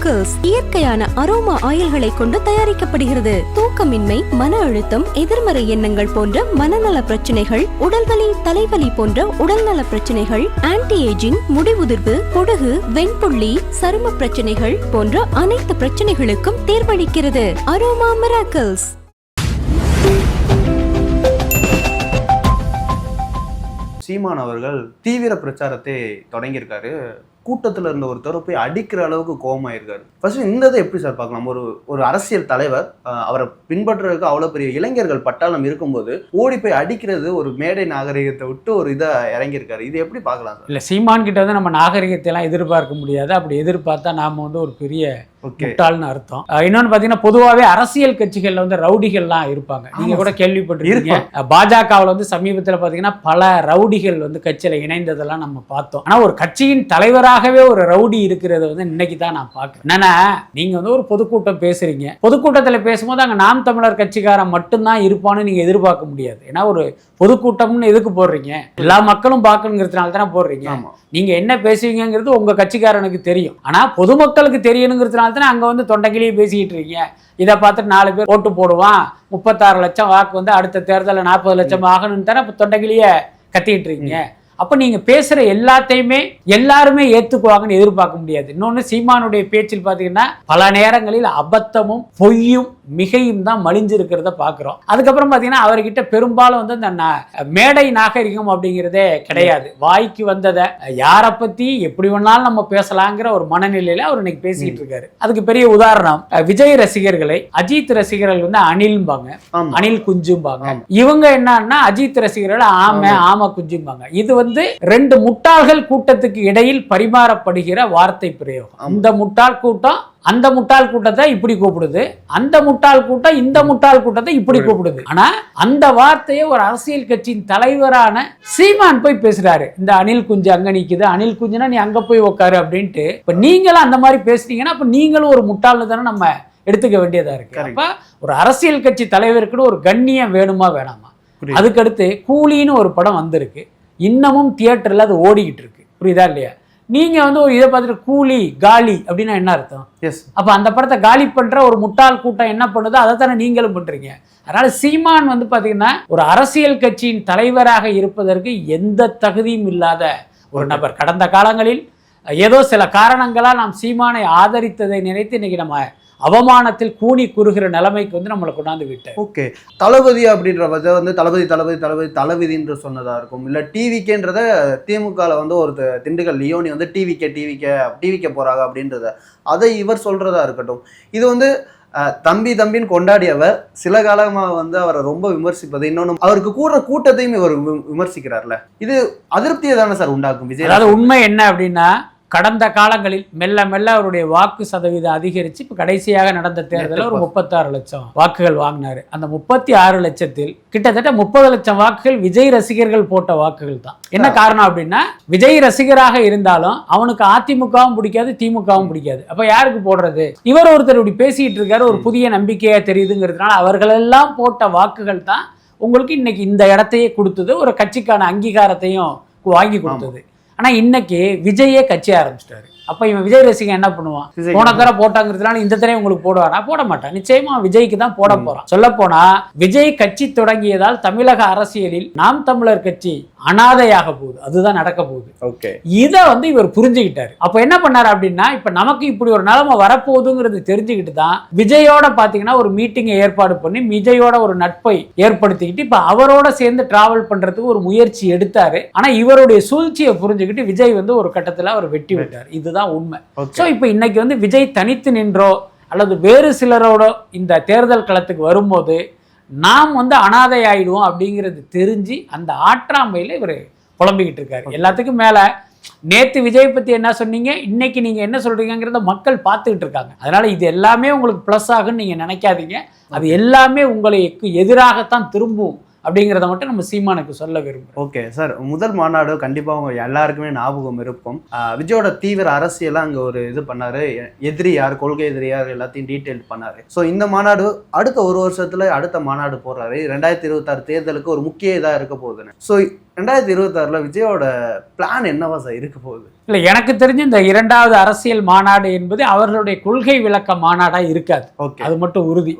Aroma இயற்கையான aroma ஆயில்களை கொண்டு தயாரிக்கப்படுகிறது. தூக்கமின்மை மன அழுத்தம் எதிர்மறை எண்ணங்கள் போன்ற மனநல பிரச்சனைகள் உடல்வலி தலைவலி போன்ற உடல்நல பிரச்சனைகள் ஆன்டி ஏஜிங் முடிவுதிர்வு பொடுகு வெண்புள்ளி சரும பிரச்சனைகள் போன்ற அனைத்து பிரச்சனைகளுக்கும் தேர்வளிக்கிறது. அரோமா மிராக்கிள்ஸ் சீமான் அவர்கள் தீவிர பிரச்சாரத்தை தொடங்கியிருக்காரு. கூட்டத்தில் இருந்த ஒருத்தர் போய் அடிக்கிற அளவுக்கு கோபமாயிருக்காரு ஃபர்ஸ்ட் இந்த இதை எப்படி சார் பார்க்கலாம்? ஒரு ஒரு அரசியல் தலைவர் அவரை பின்பற்றுறதுக்கு அவ்வளோ பெரிய இளைஞர்கள் பட்டாளம் இருக்கும்போது ஓடி போய் அடிக்கிறது ஒரு மேடை நாகரிகத்தை விட்டு ஒரு இதை இறங்கியிருக்காரு. இது எப்படி பார்க்கலாம் சார் இல்லை சீமான் கிட்ட வந்து நம்ம நாகரிகத்தை எல்லாம் எதிர்பார்க்க முடியாது. அப்படி எதிர்பார்த்தா நாம் வந்து ஒரு பெரிய முட்டாள்னு அர்த்தம். இன்னொன்னு பாத்தீங்கன்னா பொதுவாகவே அரசியல் கட்சிகள்ல வந்து ரவுடிகள்லாம் இருப்பாங்க. நீங்க கூட கேள்விப்பட்டிருக்கீங்க. பாஜகவில் வந்து சமீபத்தில் பாத்தீங்கன்னா பல ரவுடிகள் வந்து கட்சியில இணைந்ததெல்லாம் நம்ம பார்த்தோம். ஆனா ஒரு கட்சியின் தலைவராகவே ஒரு ரவுடி இருக்கிறத வந்து இன்னைக்கு தான் நான் பார்க்கறேன். என்னன்னா நீங்க வந்து ஒரு பொதுக்கூட்டம் பேசுறீங்க. பொதுக்கூட்டத்தில் பேசும்போது அங்க நாம் தமிழர் கட்சிக்காரன் மட்டும்தான் இருப்பான்னு நீங்க எதிர்பார்க்க முடியாது. ஏன்னா ஒரு பொதுக்கூட்டம்னு எதுக்கு போடுறீங்க? எல்லா மக்களும் பார்க்கணுங்கிறதுனால தானே போடுறீங்க. நீங்க என்ன பேசுவீங்கங்கிறது உங்க கட்சிக்காரனுக்கு தெரியும். ஆனா பொதுமக்களுக்கு தெரியணுங்கிறதுனால தானே அங்க வந்து தொண்டைக்கிலேயே பேசிக்கிட்டு இருக்கீங்க. இதை பார்த்துட்டு நாலு பேர் ஓட்டு போடுவான். முப்பத்தாறு லட்சம் வாக்கு வந்து அடுத்த தேர்தலில் நாற்பது லட்சம் ஆகணும்னு தானே இப்போ தொண்டைக்கிலேயே கத்திக்கிட்டு இருக்கீங்க. அப்ப நீங்க பேசுற எல்லாத்தையுமே எல்லாருமே ஏத்துக்குவாங்கன்னு எதிர்பார்க்க முடியாது. இன்னொன்னு சீமானுடைய பேச்சில் பாத்தீங்கன்னா பல நேரங்களில் அபத்தமும் பொய்யும் மிகையும் தான் மலிஞ்சிருக்கிறத பார்க்குறோம் அதுக்கப்புறம் பார்த்தீங்கன்னா அவர்கிட்ட பெரும்பாலும் வந்து இந்த மேடை நாகரிகம் அப்படிங்கிறதே கிடையாது. வாய்க்கு வந்ததை யாரை பற்றி எப்படி வேணாலும் நம்ம பேசலாங்கிற ஒரு மனநிலையில் அவர் இன்னைக்கு பேசிக்கிட்டு இருக்காரு. அதுக்கு பெரிய உதாரணம் விஜய் ரசிகர்களை அஜித் ரசிகர்கள் வந்து அனில்பாங்க ஆமா. அனில் குஞ்சும்பாங்க. இவங்க என்னன்னா அஜித் ரசிகர்கள் ஆமை. ஆமா குஞ்சும்பாங்க. இது வந்து ரெண்டு முட்டாள்கள் கூட்டத்துக்கு இடையில் பரிமாறப்படுகிற வார்த்தை பிரயோகம். இந்த முட்டாள் கூட்டம் அந்த முட்டாள் கூட்டத்தை இப்படி கூப்பிடுது. அந்த முட்டாள் கூட்டம் இந்த முட்டாள் கூட்டத்தை இப்படி கூப்பிடுது. ஆனா அந்த வார்த்தையை ஒரு அரசியல் கட்சியின் தலைவரான சீமான் போய் பேசுறாரு. இந்த அனில் குஞ்சு அங்க நிக்குது. அனில் குஞ்சுனா நீ அங்க போய் உட்காரு அப்படின்ட்டு. இப்ப நீங்களும் அந்த மாதிரி பேசுனீங்கன்னா அப்ப நீங்களும் ஒரு முட்டாள்னு தானே நம்ம எடுத்துக்க வேண்டியதா இருக்கு. அப்ப ஒரு அரசியல் கட்சி தலைவருக்குன்னு ஒரு கண்ணியம் வேணுமா வேணாமா. அதுக்கடுத்து கூலின்னு ஒரு படம் வந்திருக்கு. இன்னமும் தியேட்டர்ல அது ஓடிக்கிட்டு இருக்கு. புரியுதா இல்லையா? நீங்க வந்து ஒரு இதை பார்த்துட்டு கூலி காலி அப்படின்னா என்ன அர்த்தம்? எஸ் அப்ப அந்த படத்தை காலி பண்ற ஒரு முட்டாள் கூட்டம் என்ன பண்ணுதோ அதை தானே நீங்களும் பண்றீங்க. அதனால சீமான் வந்து பாத்தீங்கன்னா ஒரு அரசியல் கட்சியின் தலைவராக இருப்பதற்கு எந்த தகுதியும் இல்லாத ஒரு நபர். கடந்த காலங்களில் ஏதோ சில காரணங்களால் நாம் சீமானை ஆதரித்ததை நினைத்து இன்னைக்கு நம்ம அவமானத்தில் கூனி குறுகிற நிலைமைக்கு வந்து நம்மளை கொண்டாந்து விட்டார். ஓகே. தளபதி அப்படின்ற பட்சம் வந்து தளபதி தளபதி தளபதி தளபதின்ற சொன்னதா இருக்கும். இல்ல டிவிக்கேன்றத திமுகல வந்து ஒரு திண்டுக்கல் லியோனி வந்து டிவிக்கே டிவிக்கே டிவிக்கே போறாங்க அப்படின்றத அதை இவர் சொல்றதா இருக்கட்டும். இது வந்து தம்பி தம்பின்னு கொண்டாடியவர் சில காலமா வந்து அவரை ரொம்ப விமர்சிப்பது இன்னொன்று அவருக்கு கூடுற கூட்டத்தையும் இவர் விமர்சிக்கிறார்ல. இது அதிருப்தியை தானே சார் உண்டாக்கும் விஜய் அதாவது உண்மை என்ன அப்படின்னா கடந்த காலங்களில் மெல்ல மெல்ல அவருடைய வாக்கு சதவீதம் அதிகரிச்சு இப்போ கடைசியாக நடந்த தேர்தலில் ஒரு முப்பத்தாறு லட்சம் வாக்குகள் வாங்கினாரு. அந்த முப்பத்தி ஆறு லட்சத்தில் கிட்டத்தட்ட முப்பது லட்சம் வாக்குகள் விஜய் ரசிகர்கள் போட்ட வாக்குகள் தான். என்ன காரணம் அப்படின்னா விஜய் ரசிகராக இருந்தாலும் அவனுக்கு அதிமுகவும் பிடிக்காது திமுகவும் பிடிக்காது. அப்ப யாருக்கு போடுறது? இவர் ஒருத்தர் இப்படி பேசிட்டு இருக்காரு ஒரு புதிய நம்பிக்கையா தெரியுதுங்கிறதுனால அவர்களெல்லாம் போட்ட வாக்குகள் தான் உங்களுக்கு இன்னைக்கு இந்த இடத்தையே கொடுத்தது ஒரு கட்சிக்கான அங்கீகாரத்தையும் வாங்கி கொடுத்தது. ஆனால் இன்னைக்கு விஜயே கட்சி ஆரம்பிச்சிட்டாரு. அப்ப இவன் விஜய் ரசிகன் என்ன பண்ணுவான்? போன தடவை போட்டாங்கிறதுனால இந்த தடவை உங்களுக்கு போடுவாரா போட மாட்டான். நிச்சயமா விஜய்க்கு தான் போட போறான் சொல்ல போனா விஜய் கட்சி தொடங்கியதால் தமிழக அரசியலில் நாம் தமிழர் கட்சி அனாதையாக போகுது. அதுதான் நடக்க போகுது. ஓகே. இதை வந்து இவர் புரிஞ்சுக்கிட்டாரு. அப்ப என்ன பண்ணாரு அப்படின்னா இப்ப நமக்கு இப்படி ஒரு நிலைமை வரப்போகுதுங்கிறது தெரிஞ்சுக்கிட்டு தான் விஜயோட பாத்தீங்கன்னா ஒரு மீட்டிங்கை ஏற்பாடு பண்ணி விஜயோட ஒரு நட்பை ஏற்படுத்திக்கிட்டு இப்ப அவரோட சேர்ந்து டிராவல் பண்றதுக்கு ஒரு முயற்சி எடுத்தாரு. ஆனா இவருடைய சூழ்ச்சியை புரிஞ்சுக்கிட்டு விஜய் வந்து ஒரு கட்டத்துல அவர் வெட்டி விட்டார். இதுதான் உண்மை. ஓகே ஸோ இப்போ இன்னைக்கு வந்து விஜய் தனித்து நின்றோ அல்லது வேறு சிலரோட இந்த தேர்தல் களத்துக்கு வரும்போது நாம் வந்து அனாதை ஆயிடுவோம் அப்படிங்கிறது தெரிஞ்சு அந்த ஆற்றாமையில் இவர் புலம்பிக்கிட்டு இருக்காரு. எல்லாத்துக்கும் மேலே நேத்து விஜய் பத்தி என்ன சொன்னீங்க இன்னைக்கு நீங்க என்ன சொல்றீங்கிறத மக்கள் பார்த்துக்கிட்டு இருக்காங்க. அதனால இது எல்லாமே உங்களுக்கு ப்ளஸ் ஆகும்னு நீங்க நினைக்காதீங்க. அது எல்லாமே உங்களுக்கு எதிராகத்தான் திரும்பும். அப்படிங்கிறத மட்டும் நம்ம சீமானுக்கு சொல்ல விரும்புகிறோம் ஓகே சார். முதல் மாநாடு கண்டிப்பாக அவங்க எல்லாருக்குமே ஞாபகம் இருக்கும். விஜயோட தீவிர அரசியலாக அங்கே ஒரு இது பண்ணார். எதிரி யார் கொள்கை எதிரி யார் எல்லாத்தையும் டீட்டெயில் பண்ணார். ஸோ இந்த மாநாடு அடுத்த ஒரு வருஷத்தில் அடுத்த மாநாடு போடுறாரு. ரெண்டாயிரத்தி இருபத்தாறு தேர்தலுக்கு ஒரு முக்கிய இதாக இருக்க போகுதுன்னு. ஸோ ரெண்டாயிரத்தி இருபத்தாறுல விஜயோட பிளான் என்னவா சார் இருக்க போகுது? இல்லை எனக்கு தெரிஞ்சு இந்த இரண்டாவது அரசியல் மாநாடு என்பது அவர்களுடைய கொள்கை விளக்க மாநாடா இருக்காது. ஓகே அது மட்டும் உறுதி.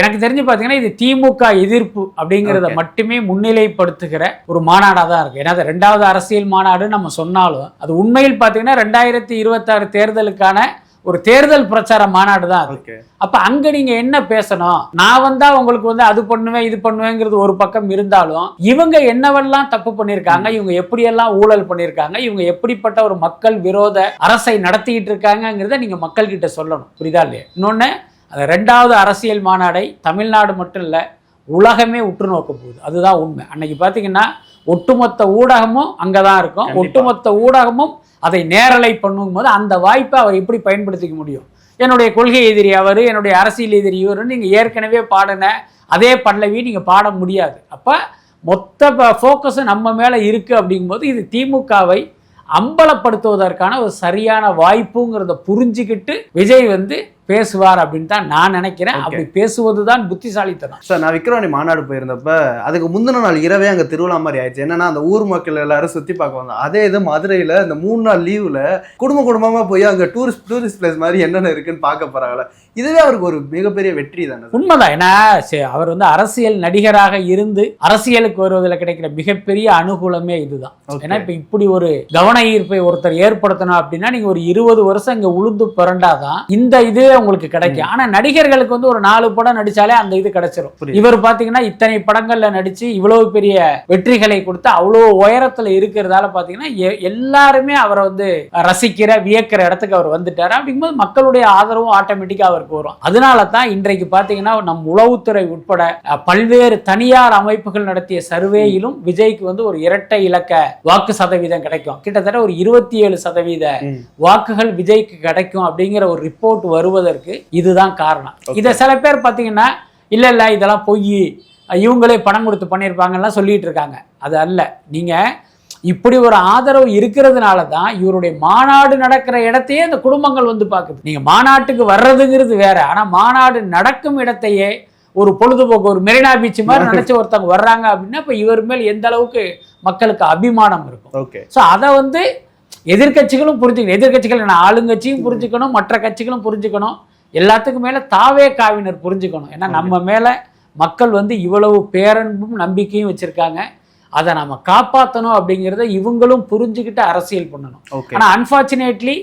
எனக்கு தெரிஞ்சு பார்த்தீங்கன்னா இது திமுக எதிர்ப்பு அப்படிங்கிறத. மட்டுமே முன்னிலைப்படுத்துகிற ஒரு மாநாடாக தான் இருக்கு. ஏன்னா ரெண்டாவது அரசியல் மாநாடு நம்ம சொன்னாலும் அது உண்மையில் பார்த்தீங்கன்னா ரெண்டாயிரத்தி இருபத்தாறு தேர்தலுக்கான ஒரு தேர்தல் பிரச்சார மாநாடு தான் அது. அப்ப அங்க நீங்க என்ன பேசணும்? நான் வந்தா உங்களுக்கு வந்து அது பண்ணுவேன் இது பண்ணுவேங்கிறது ஒரு பக்கம் இருந்தாலும் இவங்க என்னவெல்லாம் தப்பு பண்ணியிருக்காங்க இவங்க எப்படியெல்லாம் ஊழல் பண்ணியிருக்காங்க இவங்க எப்படிப்பட்ட ஒரு மக்கள் விரோத அரசை நடத்திக்கிட்டு இருக்காங்கங்கிறத நீங்க மக்கள் கிட்ட சொல்லணும். புரியுதா இல்லையா? இன்னொன்னு அந்த ரெண்டாவது அரசியல் மாநாடை தமிழ்நாடு மட்டும் இல்ல உலகமே உற்று நோக்க போகுது. அதுதான் உண்மை. அன்னைக்கு பாத்தீங்கன்னா ஒட்டுமொத்த ஊடகமும் அங்கதான் இருக்கும். கண்டிப்பா. ஒட்டுமொத்த ஊடகமும் அதை நேரலை பண்ணும்போது அந்த வாய்ப்பை அவர் எப்படி பயன்படுத்திக்க முடியும்? என்னுடைய கொள்கை எதிரி அவர் என்னுடைய அரசியல் எதிரி இவருன்னு நீங்கள் ஏற்கனவே பாடின அதே பல்லவி நீங்கள் பாட முடியாது. அப்போ மொத்த ஃபோக்கஸும் நம்ம மேலே இருக்குது அப்படிங்கும்போது இது திமுகவை அம்பலப்படுத்துவதற்கான ஒரு சரியான வாய்ப்புங்கிறத புரிஞ்சுக்கிட்டு விஜய் வந்து பேசுவார் அப்படின்னு தான் நான் நினைக்கிறேன். அப்படி பேசுவது தான் புத்திசாலித்தனம். சார் நான் விக்ரவாணி மாநாடு போயிருந்தப்ப அதுக்கு முந்தின நாள் இரவே அங்கே திருவிழா மாதிரி ஆயிடுச்சு. என்னன்னா அந்த ஊர் மக்கள் எல்லாரும் சுற்றி பார்க்க வந்தாங்க அதே இது மதுரையில் இந்த மூணு நாள் லீவில் குடும்ப குடும்பமாக போய் அங்கே டூரிஸ்ட் டூரிஸ்ட் பிளேஸ் மாதிரி என்னென்ன இருக்குன்னு பார்க்க போகிறாங்களே இதுவே அவருக்கு ஒரு மிகப்பெரிய வெற்றி தானே உண்மைதான். ஏன்னா அவர் வந்து அரசியல் நடிகராக இருந்து அரசியலுக்கு வருவதில் கிடைக்கிற மிகப்பெரிய அனுகூலமே இதுதான். ஏன்னா இப்ப இப்படி ஒரு கவன ஈர்ப்பை ஒருத்தர் ஏற்படுத்தணும் அப்படின்னா நீங்க ஒரு இருபது வருஷம் இங்க உளுந்து பிறண்டாதான் இந்த இது உங்களுக்கு கிடைக்கும். ஆனா நடிகர்களுக்கு வந்து ஒரு நாலு படம் நடிச்சாலே அந்த இது கிடைச்சிரும். இவர் பாத்தீங்கன்னா இத்தனை படங்கள்ல நடிச்சு இவ்வளவு பெரிய வெற்றிகளை கொடுத்து அவ்வளவு உயரத்துல இருக்கிறதால பாத்தீங்கன்னா எல்லாருமே அவரை வந்து ரசிக்கிற வியக்கிற இடத்துக்கு அவர் வந்துட்டாரு. அப்படிங்கும்போது மக்களுடைய ஆதரவும் ஆட்டோமேட்டிக்கா அவருக்கு வரும். அதனால தான் இன்றைக்கு பாத்தீங்கன்னா நம் உளவுத்துறை உட்பட பல்வேறு தனியார் அமைப்புகள் நடத்திய சர்வேயிலும் விஜய்க்கு வந்து ஒரு இரட்டை இலக்க வாக்கு சதவீதம் கிடைக்கும். கிட்டத்தட்ட ஒரு இருபத்தி ஏழு சதவீத. வாக்குகள் விஜய்க்கு கிடைக்கும் அப்படிங்கிற ஒரு ரிப்போர்ட் வருவதற்கு இதுதான் காரணம். இதை சில பேர் பார்த்தீங்கன்னா இல்ல இல்ல இதெல்லாம் பொய். இவங்களே பணம் கொடுத்து பண்ணியிருப்பாங்கலாம் சொல்லிட்டு இருக்காங்க. அது அல்ல. நீங்க இப்படி ஒரு ஆதரவு இருக்கிறதுனால தான் இவருடைய மாநாடு நடக்கிற இடத்தையே இந்த குடும்பங்கள் வந்து பார்க்குது. நீங்க மாநாட்டுக்கு வர்றதுங்கிறது வேற. ஆனா மாநாடு நடக்கும் இடத்தையே ஒரு பொழுதுபோக்கு ஒரு மெரினா பீச் மாதிரி நினைச்சு ஒருத்தவங்க வர்றாங்க அப்படின்னா இப்ப இவர் மேல் எந்த அளவுக்கு மக்களுக்கு அபிமானம் இருக்கும். ஸோ அதை வந்து எதிர்க்கட்சிகளும் புரிஞ்சுக்கணும். எதிர்க்கட்சிகள் என்ன ஆளுங்கட்சியும் புரிஞ்சுக்கணும் மற்ற கட்சிகளும் புரிஞ்சுக்கணும். எல்லாத்துக்கும் மேல தாவே காவினர் புரிஞ்சுக்கணும். ஏன்னா நம்ம மேல மக்கள் வந்து இவ்வளவு பேரன்பும் நம்பிக்கையும் வச்சிருக்காங்க. அதை நம்ம காப்பாற்றணும் அப்படிங்கிறத இவங்களும் புரிஞ்சுக்கிட்டு அரசியல் பண்ணணும். ஓகே. ஆனா அன்ஃபார்ச்சுனேட்லி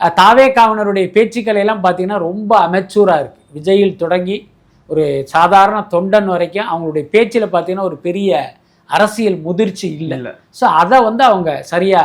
தாவே காவனருடைய பேச்சுக்கள் எல்லாம் பார்த்தீங்கன்னா ரொம்ப அமெச்சூராக இருக்கு. விஜயில் தொடங்கி ஒரு சாதாரண தொண்டன் வரைக்கும் அவங்களுடைய பேச்சில் பார்த்தீங்கன்னா ஒரு பெரிய அரசியல் முதிர்ச்சி இல்லை. ஸோ அதை வந்து அவங்க சரியா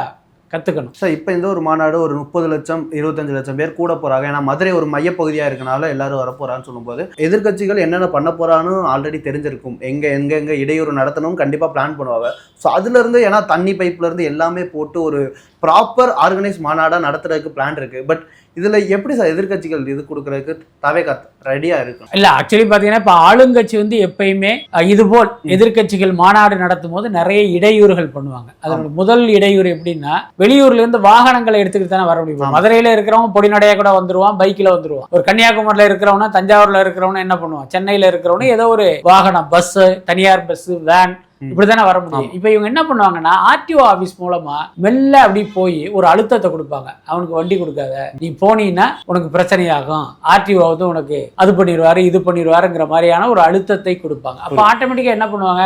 கற்றுக்கணும் சார் இப்போ இந்த ஒரு மாநாடு ஒரு முப்பது லட்சம் இருபத்தஞ்சு லட்சம் பேர் கூட போகிறாங்க ஏன்னா மதுரை ஒரு மையப்பகுதியாக இருக்கனால எல்லாரும் வரப்போகிறான்னு சொல்லும்போது எதிர்க்கட்சிகள் என்னென்ன பண்ண போகிறான்னு ஆல்ரெடி தெரிஞ்சிருக்கும். எங்கே எங்கெங்கே இடையூறு நடத்தணும் கண்டிப்பாக பிளான் பண்ணுவாங்க. ஸோ அதுலேருந்து ஏன்னா தண்ணி பைப்லேருந்து எல்லாமே போட்டு ஒரு ப்ராப்பர் ஆர்கனைஸ் மாநாடாக நடத்துறதுக்கு பிளான் இருக்குது பட் இதுல எப்படி சார் எதிர்க்கட்சிகள் இது கொடுக்கறதுக்கு தவே ரெடியா இருக்கும் இல்ல ஆக்சுவலி பாத்தீங்கன்னா இப்ப ஆளுங்கட்சி வந்து எப்பயுமே இதுபோல் எதிர்க்கட்சிகள் மாநாடு நடத்தும் போது நிறைய இடையூறுகள் பண்ணுவாங்க. அதோட முதல் இடையூறு எப்படின்னா வெளியூர்ல இருந்து வாகனங்களை எடுத்துக்கிட்டு தானே வர முடியும். மதுரையில இருக்கிறவங்க பொடிநடையா கூட வந்துருவான் பைக்ல வந்துருவான். ஒரு கன்னியாகுமரியில இருக்கிறவனா தஞ்சாவூர்ல இருக்கிறவனா என்ன பண்ணுவான்? சென்னையில இருக்கிறவனு ஏதோ ஒரு வாகனம் பஸ் தனியார் பஸ் வேன். இப்படித்தானே வர முடியும். இப்போ இவங்க என்ன பண்ணுவாங்கன்னா ஆர்டிஓ ஆபீஸ் மூலமா மெல்ல அப்படி போய் ஒரு அழுத்தத்தை கொடுப்பாங்க. அவனுக்கு வண்டி கொடுக்காத. நீ போனீன்னா உனக்கு பிரச்சனையாகும். ஆர்டிஓ வந்து உனக்கு அது பண்ணிடுவாரு இது பண்ணிடுவாருங்கிற மாதிரியான ஒரு அழுத்தத்தை கொடுப்பாங்க. அப்போ ஆட்டோமேட்டிக்காக என்ன பண்ணுவாங்க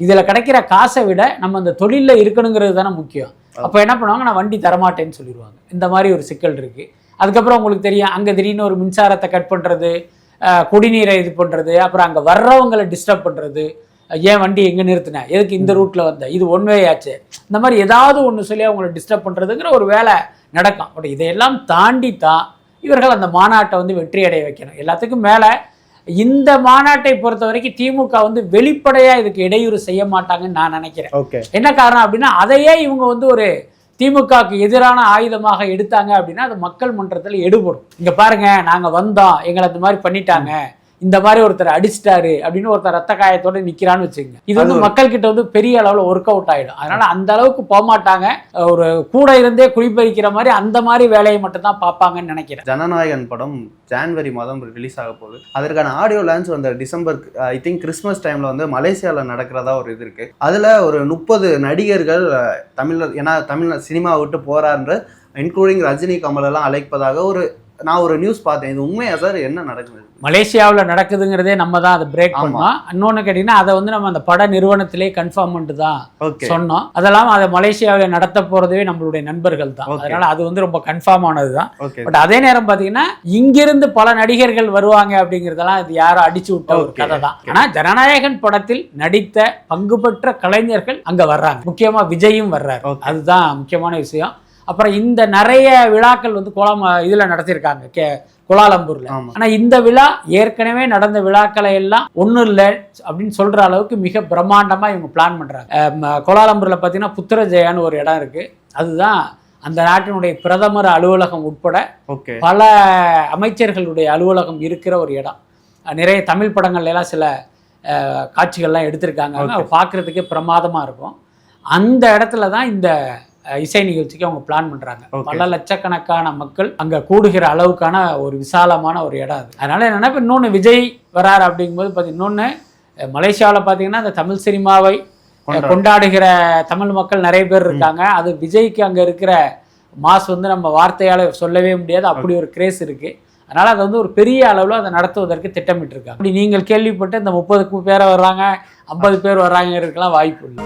இதுல கிடைக்கிற காசை விட நம்ம அந்த தொழில்ல இருக்கணுங்கிறது தானே முக்கியம். அப்போ என்ன பண்ணுவாங்க நான் வண்டி தரமாட்டேன்னு சொல்லிடுவாங்க. இந்த மாதிரி ஒரு சிக்கல் இருக்கு. அதுக்கப்புறம் உங்களுக்கு தெரியும் அங்க திடீர்னு ஒரு மின்சாரத்தை கட் பண்றது அஹ், குடிநீரை இது பண்றது அப்புறம் அங்க வர்றவங்களை டிஸ்டர்ப் பண்றது ஏன் வண்டி எங்க நிறுத்தின? எதுக்கு இந்த ரூட்ல வந்த? இது ஒன் வே ஆச்சு. இந்த மாதிரி ஏதாவது ஒன்று சொல்லி அவங்கள டிஸ்டர்ப் பண்றதுங்கிற ஒரு வேலை நடக்கும். பட் இதையெல்லாம் தாண்டி தான் இவர்கள் அந்த மாநாட்டை வந்து வெற்றி அடைய வைக்கணும். எல்லாத்துக்கும் மேல இந்த மாநாட்டை பொறுத்த வரைக்கும் திமுக வந்து வெளிப்படையா இதுக்கு இடையூறு செய்ய மாட்டாங்கன்னு நான் நினைக்கிறேன். ஓகே. என்ன காரணம் அப்படின்னா அதையே இவங்க வந்து ஒரு திமுகவுக்கு எதிரான ஆயுதமாக எடுத்தாங்க அப்படின்னா அது மக்கள் மன்றத்தில் எடுபடும். இங்க பாருங்க நாங்க வந்தோம் எங்களை இந்த மாதிரி பண்ணிட்டாங்க. இந்த மாதிரி ஒருத்தர் அடிச்சிட்டாரு அப்படின்னு ஒருத்தர் ரத்த காயத்தோட நிக்கிறான்னு வச்சுங்க இது வந்து மக்கள் கிட்ட வந்து பெரிய அளவுல ஒர்க் அவுட் ஆயிடும். அதனால அந்த அளவுக்கு போக மாட்டாங்க. ஒரு கூட இருந்தே குளிப்பறிக்கிற மாதிரி அந்த மாதிரி வேலையை மட்டும் தான் பார்ப்பாங்கன்னு நினைக்கிறேன். ஜனநாயகன் படம் ஜான்வரி மாதம் ரிலீஸ் ஆக போகுது. அதற்கான ஆடியோ லான்ச் வந்த டிசம்பர் ஐ திங்க் கிறிஸ்மஸ் டைம்ல வந்து மலேசியாவில் நடக்கிறதா ஒரு இது இருக்கு. அதுல ஒரு முப்பது நடிகர்கள் அஹ், தமிழ்ல ஏன்னா தமிழ் சினிமா விட்டு போறான்ற இன்க்ளூடிங் ரஜினி கமல் எல்லாம் அழைப்பதாக ஒரு நான் ஒரு நியூஸ் பார்த்தேன். இது உண்மையா சார் என்ன நடக்குது? மலேசியாவில் நடக்குதுங்கிறதே நம்ம தான் அதை பிரேக். பண்ணோம். இன்னொன்று கேட்டிங்கன்னா அதை வந்து நம்ம அந்த பட நிறுவனத்திலே கன்ஃபார்ம் பண்ணிட்டு தான் சொன்னோம். அதெல்லாம் அதை மலேசியாவில் நடத்த போறதே நம்மளுடைய நண்பர்கள் தான். அதனால அது வந்து ரொம்ப கன்ஃபார்ம் ஆனது தான். பட் அதே நேரம் பார்த்தீங்கன்னா இங்கிருந்து பல நடிகர்கள் வருவாங்க அப்படிங்கிறதெல்லாம் இது யாரும் அடிச்சு விட்ட ஒரு. கதை தான். ஆனா ஜனநாயகன் படத்தில் நடித்த பங்கு பெற்ற கலைஞர்கள் அங்க வர்றாங்க. முக்கியமா விஜயும் வர்றாரு. அதுதான் முக்கியமான விஷயம். அப்புறம் இந்த நிறைய விழாக்கள் வந்து கோலம் இதுல நடத்தியிருக்காங்க கே கோலாலம்பூர்ல. ஆமா. ஆனா இந்த விழா ஏற்கனவே நடந்த விழாக்களை எல்லாம் ஒண்ணும் இல்லை அப்படின்னு சொல்ற அளவுக்கு மிக பிரம்மாண்டமா இவங்க பிளான் ம- கோலாலம்பூர்ல பாத்தீங்கன்னா புத்திரஜெயான்னு ஒரு இடம் இருக்கு. அதுதான் அந்த நாட்டினுடைய பிரதமர் அலுவலகம் உட்பட பல அமைச்சர்களுடைய அலுவலகம் இருக்கிற ஒரு இடம். நிறைய தமிழ் படங்கள்ல எல்லாம் சில காட்சிகள்லாம் எடுத்திருக்காங்க. பார்க்கறதுக்கே பிரமாதமா இருக்கும். அந்த இடத்துல தான் இந்த இசை நிகழ்ச்சிக்கு அவங்க பிளான் பண்றாங்க. பல லட்சக்கணக்கான மக்கள் அங்க கூடுகிற அளவுக்கான ஒரு விசாலமான ஒரு இடம் அது. அதனால என்னன்னா இப்ப இன்னொன்று விஜய் வராரு அப்படிங்கும்போது பார்த்தி இன்னொன்று மலேசியாவில் பார்த்தீங்கன்னா அந்த தமிழ் சினிமாவை. கொண்டாடுகிற தமிழ் மக்கள் நிறைய பேர் இருக்காங்க. அது விஜய்க்கு அங்க இருக்கிற மாஸ் வந்து நம்ம வார்த்தையால சொல்லவே முடியாது. அப்படி ஒரு கிரேஸ் இருக்கு. அதனால அது வந்து ஒரு பெரிய அளவில் அதை நடத்துவதற்கு திட்டமிட்டிருக்காங்க. அப்படி நீங்கள் கேள்விப்பட்டு இந்த முப்பதுக்கு பேரை வர்றாங்க ஐம்பது பேர் வர்றாங்க இருக்கலாம் வாய்ப்பு இல்லை.